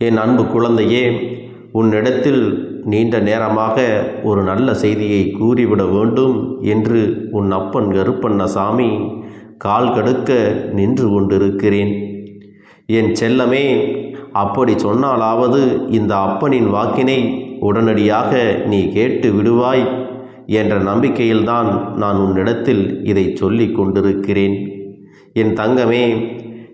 என் அன்பு குழந்தையே உன்னிடத்தில் நீண்ட நேரமாக ஒரு நல்ல செய்தியை கூறிவிட வேண்டும் என்று உன் அப்பன் கருப்பண்ணசாமி கால் கடுக்க நின்று கொண்டிருக்கிறேன். என் செல்லமே அப்படி சொன்னாலாவது இந்த அப்பனின் வாக்கினை உடனடியாக நீ கேட்டு விடுவாய் என்ற நம்பிக்கையில்தான் நான் உன்னிடத்தில் இதை சொல்லிக் கொண்டிருக்கிறேன். என் தங்கமே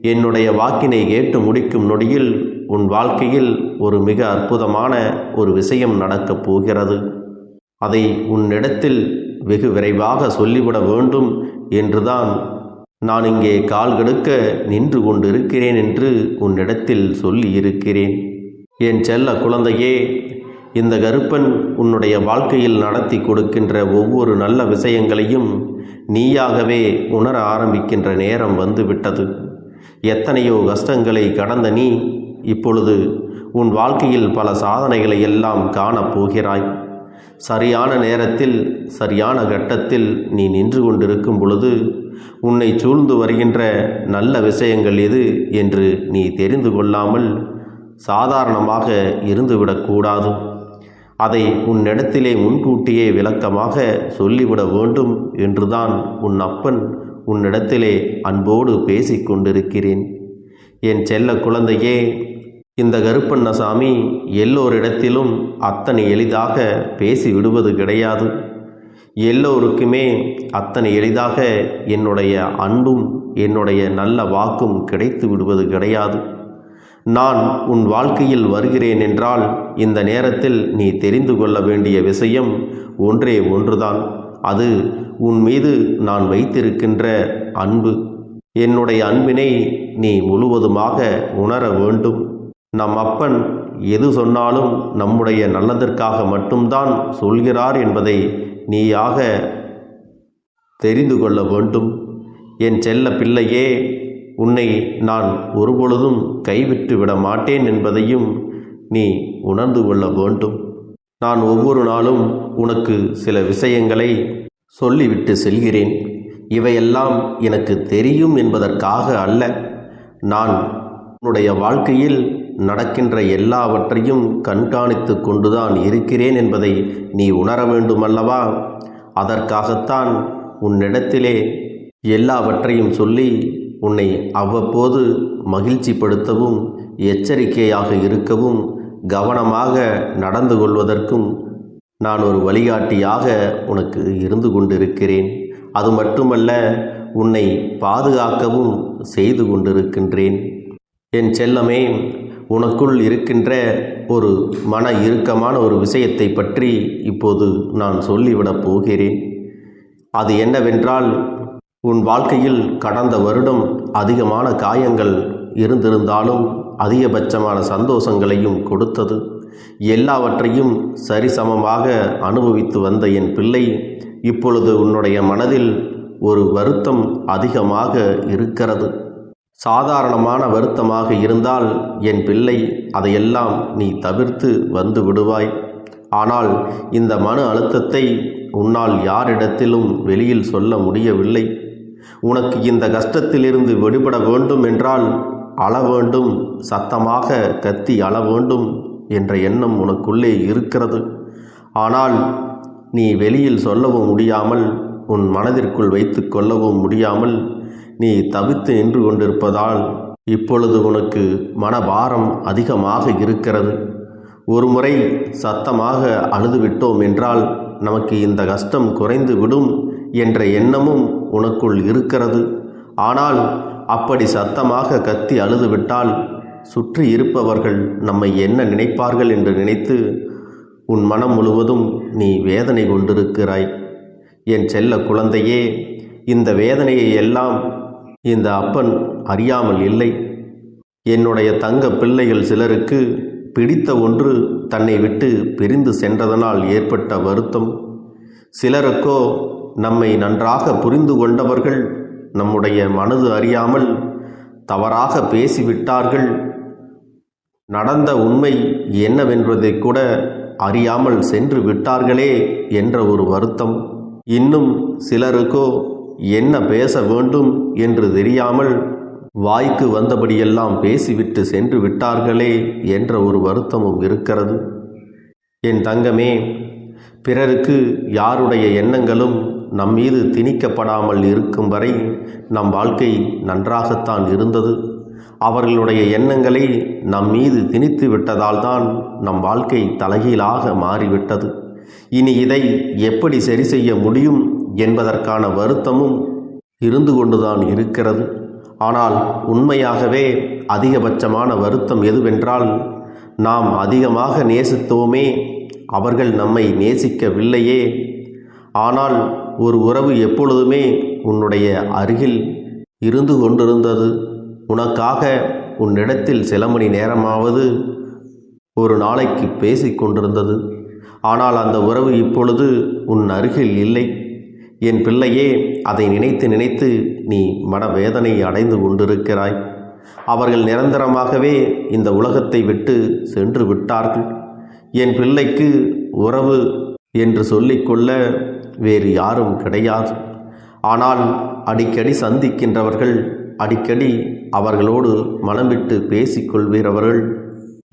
என்னுடைய வாக்கினை கேட்டு முடிக்கும் நொடியில் உன் வாழ்க்கையில் ஒரு மிக அற்புதமான ஒரு விஷயம் நடக்கப் போகிறது. அதை உன்னிடத்தில் வெகு விரைவாக சொல்லிவிட வேண்டும் என்றுதான் நான் இங்கே கால் கெடுக்க நின்று கொண்டிருக்கிறேன் என்று உன்னிடத்தில் சொல்லி இருக்கிறேன் என் செல்ல குழந்தையே இந்த கருப்பன் உன்னுடைய வாழ்க்கையில் நடத்தி கொடுக்கின்ற ஒவ்வொரு நல்ல விஷயங்களையும் நீயாகவே உணர ஆரம்பிக்கின்ற நேரம் வந்துவிட்டது. எத்தனையோ கஷ்டங்களை கடந்த நீ இப்பொழுது உன் வாழ்க்கையில் பல சாதனைகளை எல்லாம் காணப் போகிறாய். சரியான நேரத்தில் சரியான கட்டத்தில் நீ நின்று கொண்டிருக்கும் பொழுது உன்னை சூழ்ந்து வருகின்ற நல்ல விஷயங்கள் எது என்று நீ தெரிந்து கொள்ளாமல் சாதாரணமாக இருந்துவிடக்கூடாது அதை உன்னிடத்திலே முன்கூட்டியே விளக்கமாக சொல்லிவிட வேண்டும் என்றுதான் உன் அப்பன் உன்னிடத்திலே அன்போடு பேசிக் கொண்டிருக்கிறேன் என் செல்ல குழந்தையே இந்த கருப்பண்ணசாமி எல்லோரிடத்திலும் அத்தனை எளிதாக பேசி விடுவது கிடையாது. எல்லோருக்குமே அத்தனை எளிதாக என்னுடைய அன்பும் என்னுடைய நல்ல வாக்கும் கிடைத்து விடுவது கிடையாது. நான் உன் வாழ்க்கையில் வருகிறேன் என்றால் இந்த நேரத்தில் நீ தெரிந்து கொள்ள வேண்டிய விஷயம் ஒன்றே ஒன்றுதான். அது உன் மீது நான் வைத்திருக்கின்ற அன்பு. என்னுடைய அன்பினை நீ முழுவதுமாக உணர வேண்டும். நம் அப்பன் எது சொன்னாலும் நம்முடைய நல்லதற்காக மட்டும்தான் சொல்கிறார் என்பதை நீயாக தெரிந்து கொள்ள வேண்டும். என் செல்ல பிள்ளையே உன்னை நான் ஒருபொழுதும் கைவிட்டு விட மாட்டேன் என்பதையும் நீ உணர்ந்து கொள்ள வேண்டும். நான் ஒவ்வொரு நாளும் உனக்கு சில விஷயங்களை சொல்லிவிட்டு செல்கிறேன். இவையெல்லாம் எனக்கு தெரியும் என்பதற்காக அல்ல. நான் உன்னுடைய வாழ்க்கையில் நடக்கின்ற எல்லாவற்றையும் கண்காணித்து கொண்டுதான் இருக்கிறேன் என்பதை நீ உணர வேண்டுமல்லவா? அதற்காகத்தான் உன்னிடத்திலே எல்லாவற்றையும் சொல்லி உன்னை அவ்வப்போது மகிழ்ச்சிப்படுத்தவும் எச்சரிக்கையாக இருக்கவும் கவனமாக நடந்து கொள்வதற்கும் நான் ஒரு வழிகாட்டியாக உனக்கு இருந்து கொண்டிருக்கிறேன். அது மட்டுமல்ல உன்னை பாதுகாக்கவும் செய்து கொண்டிருக்கின்றேன். என் செல்லமே உனக்குள் இருக்கின்ற ஒரு மன இறுக்கமான ஒரு விஷயத்தை பற்றி இப்போது நான் சொல்லிவிடப் போகிறேன். அது என்னவென்றால் உன் வாழ்க்கையில் கடந்த வருடம் அதிகமான காயங்கள் இருந்திருந்தாலும் அதிகபட்சமான சந்தோஷங்களையும் கொடுத்தது. எல்லாவற்றையும் சரிசமமாக அனுபவித்து வந்த என் பிள்ளை இப்பொழுது உன்னுடைய மனதில் ஒரு வருத்தம் அதிகமாக இருக்கிறது. சாதாரணமான வருத்தமாக இருந்தால் என் பிள்ளை அதையெல்லாம் நீ தவிர்த்து வந்து விடுவாய். ஆனால் இந்த மன அழுத்தத்தை உன்னால் யாரிடத்திலும் வெளியில் சொல்ல முடியவில்லை. உனக்கு இந்த கஷ்டத்திலிருந்து விடுபட வேண்டும் என்றால் அள வேண்டும் சத்தமாக கத்தி அள வேண்டும் என்ற எண்ணம் உனக்குள்ளே இருக்கிறது. ஆனால் நீ வெளியில் சொல்லவும் முடியாமல் உன் மனதிற்குள் வைத்து கொள்ளவும் முடியாமல் நீ தவித்து நின்று கொண்டிருப்பதால் இப்பொழுது உனக்கு மனபாரம் அதிகமாக இருக்கிறது. ஒரு முறை சத்தமாக அழுதுவிட்டோம் என்றால் நமக்கு இந்த கஷ்டம் குறைந்து விடும் என்ற எண்ணமும் உனக்குள் இருக்கிறது. ஆனால் அப்படி சத்தமாக கத்தி அழுதுவிட்டால் சுற்றி இருப்பவர்கள் நம்மை என்ன நினைப்பார்கள் என்று நினைத்து உன் மனம் முழுவதும் நீ வேதனை கொண்டிருக்கிறாய். என் செல்ல குழந்தையே இந்த வேதனையை எல்லாம் இந்த அப்பன் அறியாமல் இல்லை. என்னுடைய தங்க பிள்ளைகள் சிலருக்கு பிடித்த ஒன்று தன்னை விட்டு பிரிந்து சென்றதனால் ஏற்பட்ட வருத்தம். சிலருக்கோ நம்மை நன்றாக புரிந்து கொண்டவர்கள் நம்முடைய மனது அறியாமல் தவறாக பேசிவிட்டார்கள். நடந்த உண்மை என்னவென்பதை கூட அறியாமல் சென்று விட்டார்களே என்ற ஒரு வருத்தம். இன்னும் சிலருக்கோ என்ன பேச வேண்டும் என்று தெரியாமல் வாய்க்கு வந்தபடியெல்லாம் பேசிவிட்டு சென்று விட்டார்களே என்ற ஒரு வருத்தமும் இருக்கிறது. என் தங்கமே பிறருக்கு யாருடைய எண்ணங்களும் நம் மீது திணிக்கப்படாமல் இருக்கும் வரை நம் வாழ்க்கை நன்றாகத்தான் இருந்தது. அவர்களுடைய எண்ணங்களை நம் மீது திணித்து விட்டதால்தான் நம் வாழ்க்கை தலைகீழாக மாறிவிட்டது. இனி இதை எப்படி சரி செய்ய முடியும் என்பதற்கான வருத்தமும் இருந்து கொண்டுதான் இருக்கிறது. ஆனால் உண்மையாகவே அதிகபட்சமான வருத்தம் எதுவென்றால் நாம் அதிகமாக நேசித்தோமே அவர்கள் நம்மை நேசிக்கவில்லையே. ஆனால் ஒரு உறவு எப்பொழுதுமே உன்னுடைய அருகில் இருந்து கொண்டிருந்தது. உனக்காக உன்னிடத்தில் சில மணி நேரமாவது ஒரு நாளைக்கு பேசிக் கொண்டிருந்தது ஆனால் அந்த உறவு இப்பொழுது உன் அருகில் இல்லை. என் பிள்ளையே அதை நினைத்து நினைத்து நீ மனவேதனை அடைந்து கொண்டிருக்கிறாய். அவர்கள் நிரந்தரமாகவே இந்த உலகத்தை விட்டு சென்று விட்டார்கள். என் பிள்ளைக்கு உறவு என்று சொல்லிக்கொள்ள வேறு யாரும் கிடையாது. ஆனால் அடிக்கடி சந்திக்கின்றவர்கள் அடிக்கடி அவர்களோடு மனம் விட்டு பேசிக்கொள்கிறவர்கள்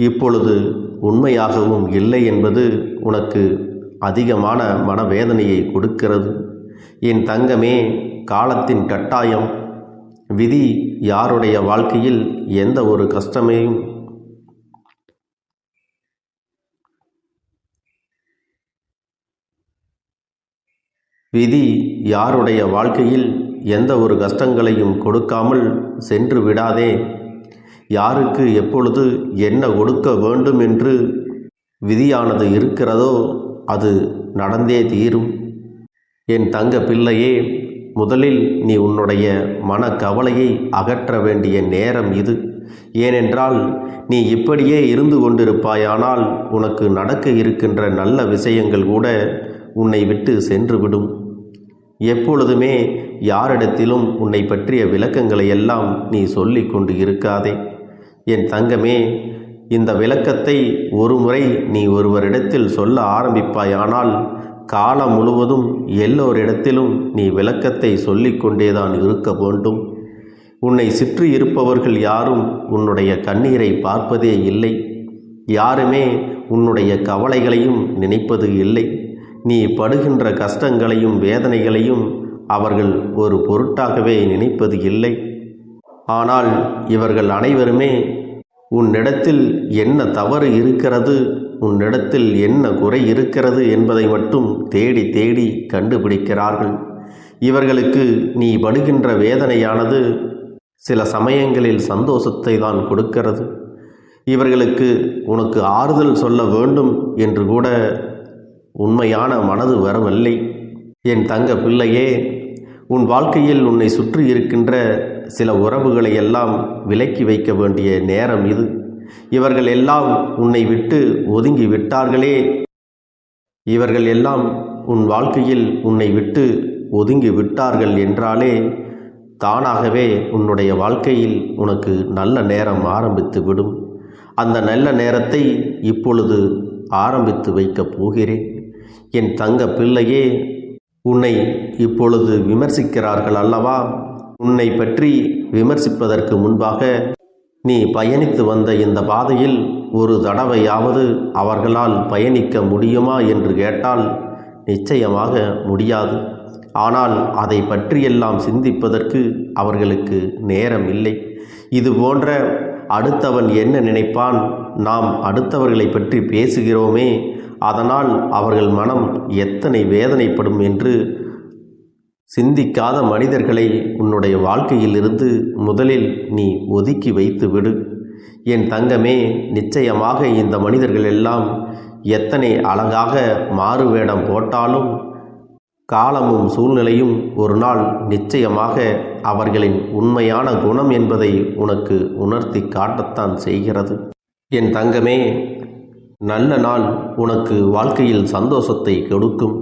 இப்பொழுது உண்மையாகவும் இல்லை என்பது உனக்கு அதிகமான மனவேதனையை கொடுக்கிறது. என் தங்கமே காலத்தின் கட்டாயம். விதி யாருடைய வாழ்க்கையில் எந்த ஒரு கஷ்டமையும் விதி யாருடைய வாழ்க்கையில் எந்த ஒரு கஷ்டங்களையும் கொடுக்காமல் சென்று விடாதே. யாருக்கு எப்பொழுது என்ன கொடுக்க வேண்டும் என்று விதியானது இருக்கிறதோ அது நடந்தே தீரும். என் தங்க பிள்ளையே முதலில் நீ உன்னுடைய மனக்கவலையை அகற்ற வேண்டிய நேரம் இது. ஏனென்றால் நீ இப்படியே இருந்து கொண்டிருப்பாயானால் உனக்கு நடக்க இருக்கின்ற நல்ல விஷயங்கள் கூட உன்னை விட்டு சென்றுவிடும். எப்பொழுதுமே யாரிடத்திலும் உன்னை பற்றிய விளக்கங்களை எல்லாம் நீ சொல்லி கொண்டு இருக்காதே. என் தங்கமே இந்த விளக்கத்தை ஒரு முறை நீ ஒருவரிடத்தில் சொல்ல ஆரம்பிப்பாயானால் காலம் முழுவதும் எல்லோரிடத்திலும் நீ விளக்கத்தை சொல்லிக்கொண்டேதான் இருக்க வேண்டும். உன்னை சுற்றி இருப்பவர்கள் யாரும் உன்னுடைய கண்ணீரை பார்ப்பதே இல்லை. யாருமே உன்னுடைய கவலைகளையும் நினைப்பது இல்லை. நீ படுகின்ற கஷ்டங்களையும் வேதனைகளையும் அவர்கள் ஒரு பொருட்டாகவே நினைப்பது இல்லை. ஆனால் இவர்கள் அனைவருமே உன்னிடத்தில் என்ன தவறு இருக்கிறது உன்னிடத்தில் என்ன குறை இருக்கிறது என்பதை மட்டும் தேடி தேடி கண்டுபிடிக்கிறார்கள். இவர்களுக்கு நீ படுகின்ற வேதனையானது சில சமயங்களில் சந்தோஷத்தை தான் கொடுக்கிறது. இவர்களுக்கு உனக்கு ஆறுதல் சொல்ல வேண்டும் என்று கூட உண்மையான மனது வரவில்லை. என் தங்க பிள்ளையே உன் வாழ்க்கையில் உன்னை சுற்றி இருக்கின்ற சில உறவுகளை எல்லாம் விலக்கி வைக்க வேண்டிய நேரம் இது. இவர்கள் எல்லாம் உன்னை விட்டு ஒதுங்கி விட்டார்களே. இவர்கள் எல்லாம் உன் வாழ்க்கையில் உன்னை விட்டு ஒதுங்கி விட்டார்கள் என்றாலே தானாகவே உன்னுடைய வாழ்க்கையில் உனக்கு நல்ல நேரம் ஆரம்பித்து விடும். அந்த நல்ல நேரத்தை இப்பொழுது ஆரம்பித்து வைக்கப் போகிறேன். என் தங்க பிள்ளையே உன்னை இப்பொழுது விமர்சிக்கிறார்கள் அல்லவா? உன்னை பற்றி விமர்சிப்பதற்கு முன்பாக நீ பயணித்து வந்த இந்த பாதையில் ஒரு தடவையாவது அவர்களால் பயணிக்க முடியுமா என்று கேட்டால் நிச்சயமாக முடியாது. ஆனால் அதை பற்றியெல்லாம் சிந்திப்பதற்கு அவர்களுக்கு நேரம் இல்லை. இது போன்ற அடுத்தவன் என்ன நினைப்பான்? நாம் அடுத்தவர்களை பற்றி பேசுகிறோமே. அதனால் அவர்கள் மனம் எத்தனை வேதனைப்படும் என்று சிந்திக்காத மனிதர்களை உன்னுடைய வாழ்க்கையிலிருந்து முதலில் நீ ஒதுக்கி வைத்து விடு. என் தங்கமே நிச்சயமாக இந்த மனிதர்கள் எல்லாம் எத்தனை அழகாக மாறுவேடம் போட்டாலும் காலமும் சூழ்நிலையும் ஒரு நாள் நிச்சயமாக அவர்களின் உண்மையான குணம் என்பதை உனக்கு உணர்த்தி காட்டத்தான் செய்கிறது. என் தங்கமே நல்ல நாள் உனக்கு வாழ்க்கையில் சந்தோஷத்தை கொடுக்கும்.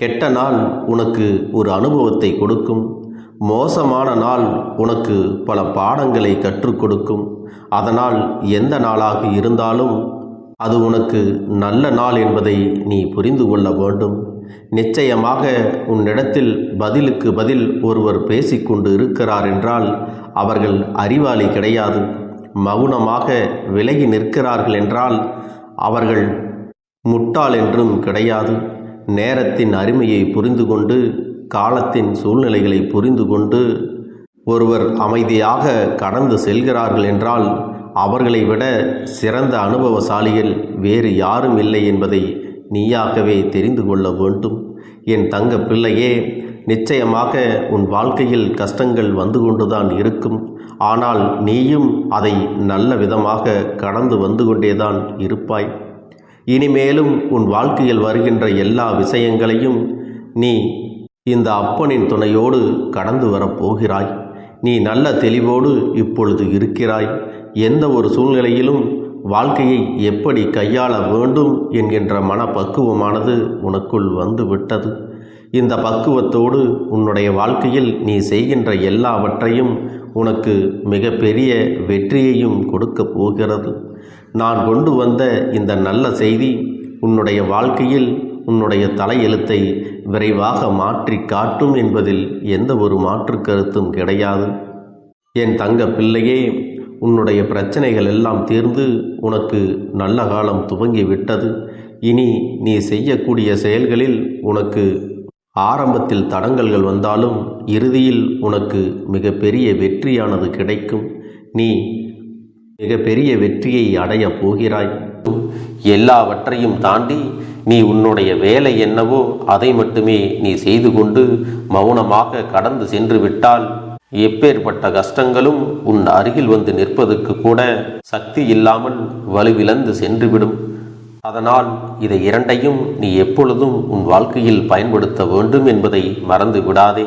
கெட்ட நாள் உனக்கு ஒரு அனுபவத்தை கொடுக்கும். மோசமான நாள் உனக்கு பல பாடங்களை கற்றுக் கொடுக்கும். அதனால் எந்த நாளாக இருந்தாலும் அது உனக்கு நல்ல நாள் என்பதை நீ புரிந்து கொள்ள வேண்டும். நிச்சயமாக உன்னிடத்தில் பதிலுக்கு பதில் ஒருவர் பேசிக்கொண்டு இருக்கிறார் என்றால் அவர்கள் அறிவாளி கிடையாது. மௌனமாக விலகி நிற்கிறார்கள் என்றால் அவர்கள் முட்டாள் என்றும் கிடையாது. நேரத்தின் அருமையை புரிந்து கொண்டு காலத்தின் சூழ்நிலைகளை புரிந்து கொண்டு ஒருவர் அமைதியாக கடந்து செல்கிறார்கள் என்றால் அவர்களை விட சிறந்த அனுபவசாலிகள் வேறு யாரும் இல்லை என்பதை நீயாகவே தெரிந்து கொள்ள வேண்டும். என் தங்க பிள்ளையே நிச்சயமாக உன் வாழ்க்கையில் கஷ்டங்கள் வந்து கொண்டுதான் இருக்கும். ஆனால் நீயும் அதை நல்ல விதமாக கடந்து வந்து கொண்டேதான் இருப்பாய். இனிமேலும் உன் வாழ்க்கையில் வருகின்ற எல்லா விஷயங்களையும் நீ இந்த அப்பனின் துணையோடு கடந்து வரப்போகிறாய் நீ நல்ல தெளிவோடு இப்பொழுது இருக்கிறாய். எந்த ஒரு சூழ்நிலையிலும் வாழ்க்கையை எப்படி கையாள வேண்டும் என்கின்ற மனப்பக்குவமானது உனக்குள் வந்து விட்டது இந்த பக்குவத்தோடு உன்னுடைய வாழ்க்கையில் நீ செய்கின்ற எல்லாவற்றையும் உனக்கு மிகப்பெரிய வெற்றியையும் கொடுக்கப் போகிறது. நான் கொண்டு வந்த இந்த நல்ல செய்தி உன்னுடைய வாழ்க்கையில் உன்னுடைய தலையெழுத்தை விரைவாக மாற்றி காட்டும் என்பதில் எந்த ஒரு மாற்று கருத்தும் கிடையாது. என் தங்க பிள்ளையே உன்னுடைய பிரச்சனைகள் எல்லாம் தீர்ந்து உனக்கு நல்ல காலம் துவங்கி விட்டது. இனி நீ செய்யக்கூடிய செயல்களில் உனக்கு ஆரம்பத்தில் தடங்கல்கள் வந்தாலும் இறுதியில் உனக்கு மிகப்பெரிய வெற்றியானது கிடைக்கும். நீ மிகப்பெரிய வெற்றியை அடையப் போகிறாய். எல்லாவற்றையும் தாண்டி நீ உன்னுடைய வேலை என்னவோ அதை மட்டுமே நீ செய்து கொண்டு மௌனமாக கடந்து சென்று விட்டால் எப்பேற்பட்ட கஷ்டங்களும் உன் அருகில் வந்து நிற்பதற்கு கூட சக்தி இல்லாமல் வலுவிழந்து சென்றுவிடும். அதனால் இதை இரண்டையும் நீ எப்பொழுதும் உன் வாழ்க்கையில் பயன்படுத்த வேண்டும் என்பதை மறந்து விடாதே